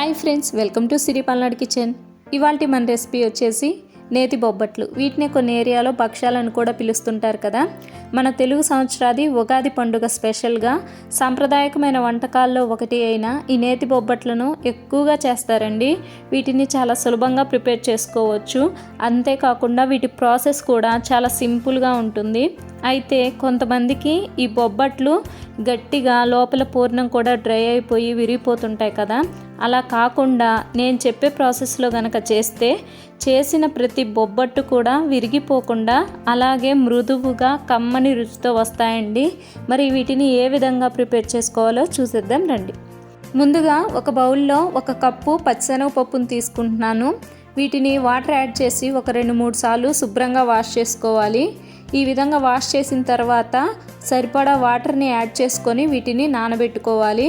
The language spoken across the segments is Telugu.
Hi friends welcome to Siri Palnadu kitchen ఇవాళ మన రెసిపీ వచ్చేసి నేతి బొబ్బట్లు. వీటిని కొన్ని ఏరియాలో భక్ష్యాలను కూడా పిలుస్తుంటారు కదా. మన తెలుగు సంవత్సరాది ఉగాది పండుగ స్పెషల్గా సాంప్రదాయకమైన వంటకాల్లో ఒకటి అయిన ఈ నేతి బొబ్బట్లను ఎక్కువగా చేస్తారండి. వీటిని చాలా సులభంగా ప్రిపేర్ చేసుకోవచ్చు. అంతేకాకుండా వీటి ప్రాసెస్ కూడా చాలా సింపుల్గా ఉంటుంది. అయితే కొంతమందికి ఈ బొబ్బట్లు గట్టిగా లోపల పూర్ణం కూడా డ్రై అయిపోయి విరిగిపోతుంటాయి కదా. అలా కాకుండా నేను చెప్పే ప్రాసెస్లో గనక చేస్తే చేసిన ప్రతి బొబ్బట్టు కూడా విరిగిపోకుండా అలాగే మృదువుగా కమ్మని రుచితో వస్తాయండి. మరి వీటిని ఏ విధంగా ప్రిపేర్ చేసుకోవాలో చూసేద్దాం రండి. ముందుగా ఒక బౌల్లో ఒక కప్పు పచ్చిశనగపప్పును తీసుకుంటున్నాను. వీటిని వాటర్ యాడ్ చేసి ఒక రెండు మూడు సార్లు శుభ్రంగా వాష్ చేసుకోవాలి. ఈ విధంగా వాష్ చేసిన తర్వాత సరిపడా వాటర్ని యాడ్ చేసుకొని వీటిని నానబెట్టుకోవాలి.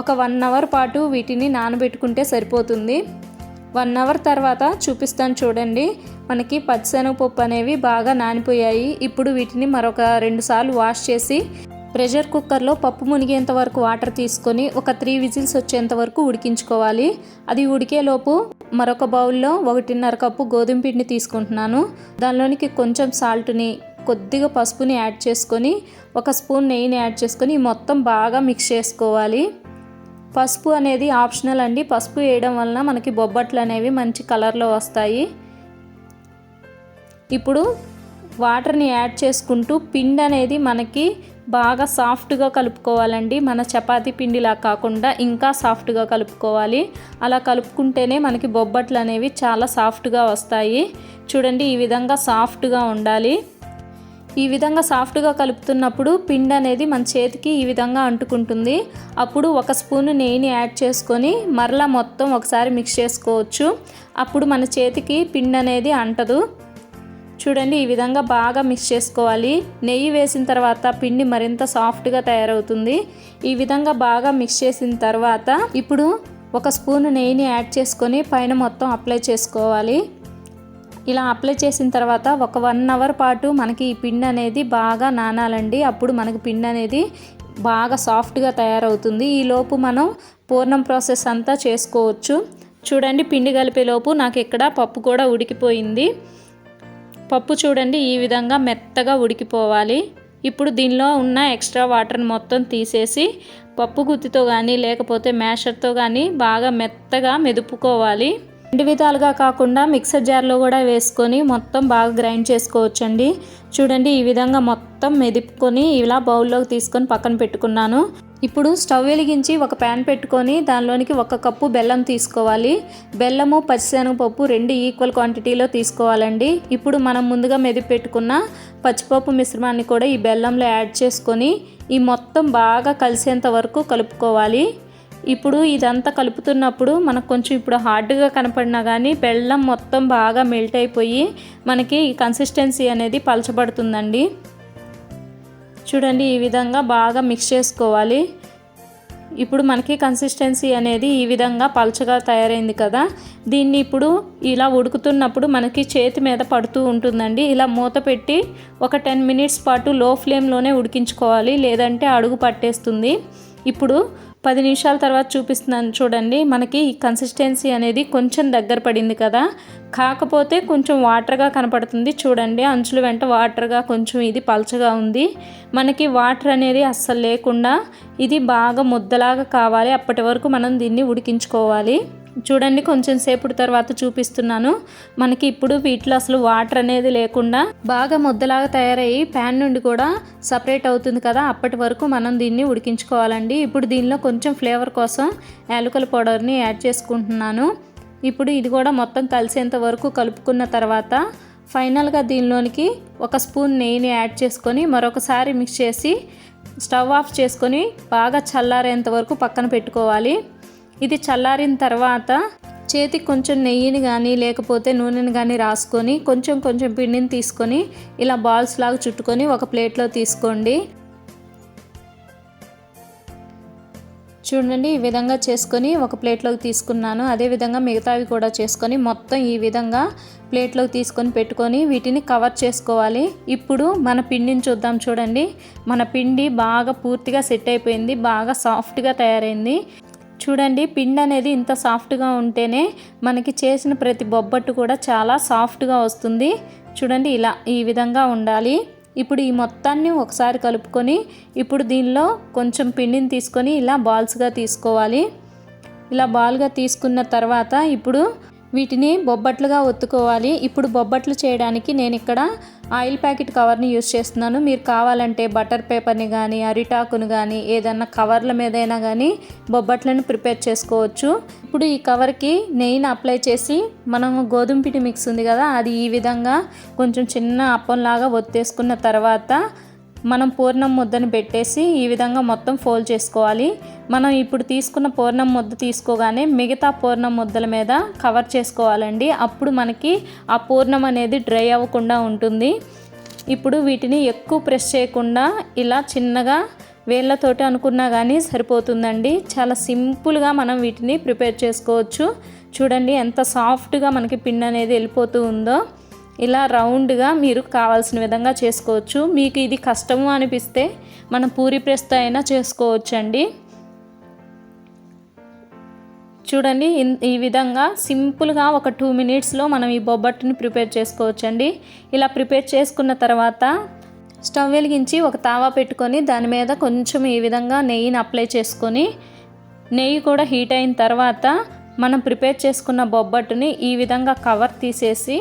ఒక వన్ అవర్ పాటు వీటిని నానబెట్టుకుంటే సరిపోతుంది. వన్ అవర్ తర్వాత చూపిస్తాను చూడండి. మనకి పచ్చిశనగపప్పు అనేవి బాగా నానిపోయాయి. ఇప్పుడు వీటిని మరొక రెండు సార్లు వాష్ చేసి ప్రెషర్ కుక్కర్లో పప్పు మునిగేంత వరకు వాటర్ తీసుకొని ఒక త్రీ విజిల్స్ వచ్చేంత వరకు ఉడికించుకోవాలి. అది ఉడికేలోపు మరొక బౌల్లో ఒకటిన్నర కప్పు గోధుమ పిండి తీసుకుంటున్నాను. దానిలోనికి కొంచెం సాల్ట్ని కొద్దిగా పసుపుని యాడ్ చేసుకొని ఒక స్పూన్ నెయ్యిని యాడ్ చేసుకొని మొత్తం బాగా మిక్స్ చేసుకోవాలి. పసుపు అనేది ఆప్షనల్ అండి. పసుపు వేయడం వలన మనకి బొబ్బట్లు అనేవి మంచి కలర్లో వస్తాయి. ఇప్పుడు వాటర్ని యాడ్ చేసుకుంటూ పిండి అనేది మనకి బాగా సాఫ్ట్గా కలుపుకోవాలండి. మన చపాతీ పిండిలా కాకుండా ఇంకా సాఫ్ట్గా కలుపుకోవాలి. అలా కలుపుకుంటేనే మనకి బొబ్బట్లు అనేవి చాలా సాఫ్ట్గా వస్తాయి. చూడండి ఈ విధంగా సాఫ్ట్గా ఉండాలి. ఈ విధంగా సాఫ్ట్గా కలుపుతున్నప్పుడు పిండి అనేది మన చేతికి ఈ విధంగా అంటుకుంటుంది. అప్పుడు ఒక స్పూన్ నెయ్యిని యాడ్ చేసుకొని మరలా మొత్తం ఒకసారి మిక్స్ చేసుకోవచ్చు. అప్పుడు మన చేతికి పిండి అనేది అంటదు. చూడండి ఈ విధంగా బాగా మిక్స్ చేసుకోవాలి. నెయ్యి వేసిన తర్వాత పిండి మరింత సాఫ్ట్గా తయారవుతుంది. ఈ విధంగా బాగా మిక్స్ చేసిన తర్వాత ఇప్పుడు ఒక స్పూన్ నెయ్యిని యాడ్ చేసుకొని పైన మొత్తం అప్లై చేసుకోవాలి. ఇలా అప్లై చేసిన తర్వాత ఒక వన్ అవర్ పాటు మనకి ఈ పిండి అనేది బాగా నానాలండి. అప్పుడు మనకి పిండి అనేది బాగా సాఫ్ట్గా తయారవుతుంది. ఈలోపు మనం పూర్ణం ప్రాసెస్ అంతా చేసుకోవచ్చు. చూడండి పిండి కలిపేలోపు నాకు ఇక్కడ పప్పు కూడా ఉడికిపోయింది. పప్పు చూడండి ఈ విధంగా మెత్తగా ఉడికిపోవాలి. ఇప్పుడు దీనిలో ఉన్న ఎక్స్ట్రా వాటర్ని మొత్తం తీసేసి పప్పు గుత్తితో కానీ లేకపోతే మ్యాషర్తో కానీ బాగా మెత్తగా మెదుపుకోవాలి. రెండు విధాలుగా కాకుండా మిక్సర్ జార్లో కూడా వేసుకొని మొత్తం బాగా గ్రైండ్ చేసుకోవచ్చండి. చూడండి ఈ విధంగా మొత్తం మెదుపుకొని ఇలా బౌల్లోకి తీసుకొని పక్కన పెట్టుకున్నాను. ఇప్పుడు స్టవ్ వెలిగించి ఒక ప్యాన్ పెట్టుకొని దానిలోనికి ఒక కప్పు బెల్లం తీసుకోవాలి. బెల్లము పచ్చిశనగపప్పు రెండు ఈక్వల్ క్వాంటిటీలో తీసుకోవాలండి. ఇప్పుడు మనం ముందుగా మెదిపి పెట్టుకున్న పచ్చిపప్పు మిశ్రమాన్ని కూడా ఈ బెల్లంలో యాడ్ చేసుకొని ఈ మొత్తం బాగా కలిసేంత వరకు కలుపుకోవాలి. ఇప్పుడు ఇదంతా కలుపుతున్నప్పుడు మనకు కొంచెం ఇప్పుడు హార్డ్గా కనపడినా కానీ బెల్లం మొత్తం బాగా మెల్ట్ అయిపోయి మనకి కన్సిస్టెన్సీ అనేది పలచబడుతుందండి. చూడండి ఈ విధంగా బాగా మిక్స్ చేసుకోవాలి. ఇప్పుడు మనకి కన్సిస్టెన్సీ అనేది ఈ విధంగా పలచగా తయారైంది కదా. దీన్ని ఇప్పుడు ఇలా ఉడుకుతున్నప్పుడు మనకి చేతి మీద పడుతూ ఉంటుందండి. ఇలా మూత పెట్టి ఒక టెన్ మినిట్స్ పాటు లో ఫ్లేమ్లోనే ఉడికించుకోవాలి. లేదంటే అడుగు పట్టేస్తుంది. ఇప్పుడు పది నిమిషాల తర్వాత చూపిస్తున్నాను చూడండి. మనకి ఈ కన్సిస్టెన్సీ అనేది కొంచెం దగ్గర పడింది కదా. కాకపోతే కొంచెం వాటర్గా కనపడుతుంది చూడండి. అంచుల వెంట వాటర్గా కొంచెం ఇది పలచగా ఉంది. మనకి వాటర్ అనేది అస్సలు లేకుండా ఇది బాగా ముద్దలాగా కావాలి. అప్పటి వరకు మనం దీన్ని ఉడికించుకోవాలి. చూడండి కొంచెం సేపటి తర్వాత చూపిస్తున్నాను. మనకి ఇప్పుడు వీటిలో అసలు వాటర్ అనేది లేకుండా బాగా ముద్దలాగా తయారయ్యి ప్యాన్ నుండి కూడా సపరేట్ అవుతుంది కదా అప్పటి వరకు మనం దీన్ని ఉడికించుకోవాలండి. ఇప్పుడు దీనిలో కొంచెం ఫ్లేవర్ కోసం యాలకుల పౌడర్ని యాడ్ చేసుకుంటున్నాను. ఇప్పుడు ఇది కూడా మొత్తం కలిసేంత వరకు కలుపుకున్న తర్వాత ఫైనల్గా దీనిలోనికి ఒక స్పూన్ నెయ్యిని యాడ్ చేసుకొని మరొకసారి మిక్స్ చేసి స్టవ్ ఆఫ్ చేసుకొని బాగా చల్లారేంత వరకు పక్కన పెట్టుకోవాలి. ఇది చల్లారిన తర్వాత చేతికి కొంచెం నెయ్యిని కానీ లేకపోతే నూనెని కానీ రాసుకొని కొంచెం కొంచెం పిండిని తీసుకొని ఇలా బాల్స్ లాగా చుట్టుకొని ఒక ప్లేట్లో తీసుకోండి. చూడండి ఈ విధంగా చేసుకొని ఒక ప్లేట్లోకి తీసుకున్నాను. అదేవిధంగా మిగతావి కూడా చేసుకొని మొత్తం ఈ విధంగా ప్లేట్లోకి తీసుకొని పెట్టుకొని వీటిని కవర్ చేసుకోవాలి. ఇప్పుడు మన పిండిని చూద్దాం చూడండి. మన పిండి బాగా పూర్తిగా సెట్ అయిపోయింది బాగా సాఫ్ట్గా తయారైంది. చూడండి పిండి అనేది ఇంత సాఫ్ట్గా ఉంటేనే మనకి చేసిన ప్రతి బొబ్బట్టు కూడా చాలా సాఫ్ట్గా వస్తుంది. చూడండి ఇలా ఈ విధంగా ఉండాలి. ఇప్పుడు ఈ మొత్తాన్ని ఒకసారి కలుపుకొని ఇప్పుడు దీనిలో కొంచెం పిండిని తీసుకొని ఇలా బాల్స్గా తీసుకోవాలి. ఇలా బాల్గా తీసుకున్న తర్వాత ఇప్పుడు వీటిని బొబ్బట్లుగా ఒత్తుకోవాలి. ఇప్పుడు బొబ్బట్లు చేయడానికి నేను ఇక్కడ ఆయిల్ ప్యాకెట్ కవర్ని యూస్ చేస్తున్నాను. మీరు కావాలంటే బటర్ పేపర్ని కానీ అరిటాకును కానీ ఏదన్నా కవర్ల మీదైనా కానీ బొబ్బట్లను ప్రిపేర్ చేసుకోవచ్చు. ఇప్పుడు ఈ కవర్కి నెయ్యిని అప్లై చేసి మనం గోధుమ పిండి మిక్స్ ఉంది కదా అది ఈ విధంగా కొంచెం చిన్న అప్పంలాగా ఒత్తేసుకున్న తర్వాత మనం పూర్ణం ముద్దను పెట్టేసి ఈ విధంగా మొత్తం ఫోల్డ్ చేసుకోవాలి. మనం ఇప్పుడు తీసుకున్న పూర్ణం ముద్ద తీసుకోగానే మిగతా పూర్ణం ముద్దల మీద కవర్ చేసుకోవాలండి. అప్పుడు మనకి ఆ పూర్ణం అనేది డ్రై అవ్వకుండా ఉంటుంది. ఇప్పుడు వీటిని ఎక్కువ ప్రెస్ చేయకుండా ఇలా చిన్నగా వేళ్ళతోటి అనుకున్నా కానీ సరిపోతుందండి. చాలా సింపుల్గా మనం వీటిని ప్రిపేర్ చేసుకోవచ్చు. చూడండి ఎంత సాఫ్ట్గా మనకి పిన్ అనేది వెళ్ళిపోతూ ఉందో. ఇలా రౌండ్గా మీరు కావాల్సిన విధంగా చేసుకోవచ్చు. మీకు ఇది కష్టము అనిపిస్తే మనం పూరి ప్రెస్తో అయినా చేసుకోవచ్చు అండి చూడండి. ఈ విధంగా సింపుల్గా ఒక టూ మినిట్స్లో మనం ఈ బొబ్బట్టుని ప్రిపేర్ చేసుకోవచ్చు అండి ఇలా ప్రిపేర్ చేసుకున్న తర్వాత స్టవ్ వెలిగించి ఒక తావా పెట్టుకొని దాని మీద కొంచెం ఈ విధంగా నెయ్యిని అప్లై చేసుకొని నెయ్యి కూడా హీట్ అయిన తర్వాత మనం ప్రిపేర్ చేసుకున్న బొబ్బట్టుని ఈ విధంగా కవర్ తీసేసి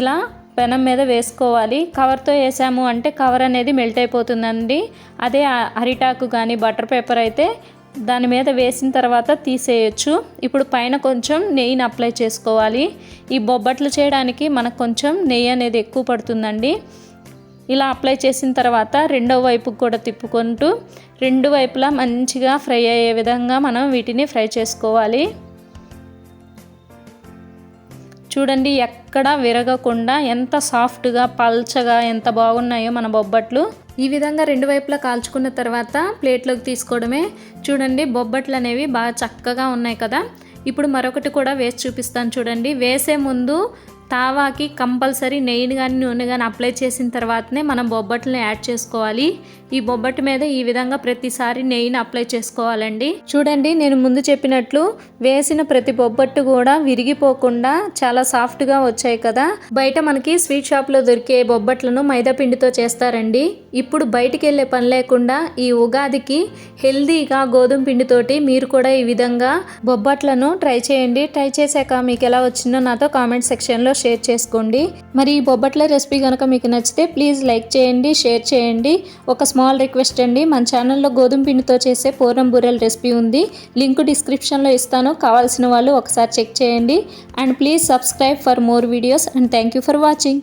ఇలా పెనం మీద వేసుకోవాలి. కవర్తో వేసాము అంటే కవర్ అనేది మెల్ట్ అయిపోతుందండి. అదే అరిటాకు కానీ బటర్ పేపర్ అయితే దాని మీద వేసిన తర్వాత తీసేయచ్చు. ఇప్పుడు పైన కొంచెం నెయ్యిని అప్లై చేసుకోవాలి. ఈ బొబ్బట్లు చేయడానికి మనకు కొంచెం నెయ్యి అనేది ఎక్కువ పడుతుందండి. ఇలా అప్లై చేసిన తర్వాత రెండో వైపుకు కూడా తిప్పుకుంటూ రెండు వైపులా మంచిగా ఫ్రై అయ్యే విధంగా మనం వీటిని ఫ్రై చేసుకోవాలి. చూడండి ఎక్కడ విరగకుండా ఎంత సాఫ్ట్గా పల్చగా ఎంత బాగున్నాయో మన బొబ్బట్లు. ఈ విధంగా రెండు వైపులా కాల్చుకున్న తర్వాత ప్లేట్లోకి తీసుకోవడమే. చూడండి బొబ్బట్లు అనేవి బాగా చక్కగా ఉన్నాయి కదా. ఇప్పుడు మరొకటి కూడా వేసి చూపిస్తాను చూడండి. వేసే ముందు తావాకి కంపల్సరీ నెయ్యిని కానీ నూనె కానీ అప్లై చేసిన తర్వాతనే మనం బొబ్బట్లను యాడ్ చేసుకోవాలి. ఈ బొబ్బట్టు మీద ఈ విధంగా ప్రతిసారి నెయ్యిని అప్లై చేసుకోవాలండి. చూడండి నేను ముందు చెప్పినట్లు వేసిన ప్రతి బొబ్బట్టు కూడా విరిగిపోకుండా చాలా సాఫ్ట్గా వచ్చాయి కదా. బయట మనకి స్వీట్ షాప్లో దొరికే బొబ్బట్లను మైదా పిండితో చేస్తారండి. ఇప్పుడు బయటికి వెళ్ళే పని లేకుండా ఈ ఉగాదికి హెల్దీగా గోధుమ పిండితోటి మీరు కూడా ఈ విధంగా బొబ్బట్లను ట్రై చేయండి. ట్రై చేశాక మీకు ఎలా వచ్చిందో నాతో కామెంట్ సెక్షన్లో షేర్ చేసుకోండి. మరి ఈ బొబ్బట్ల రెసిపీ కనుక మీకు నచ్చితే ప్లీజ్ లైక్ చేయండి షేర్ చేయండి. ఒక స్మాల్ రిక్వెస్ట్ అండి. మన ఛానల్లో గోధుమ పిండితో చేసే పూర్ణం బూరెల రెసిపీ ఉంది. లింక్ డిస్క్రిప్షన్లో ఇస్తాను. కావాల్సిన వాళ్ళు ఒకసారి చెక్ చేయండి. And please subscribe for more videos and thank you for watching.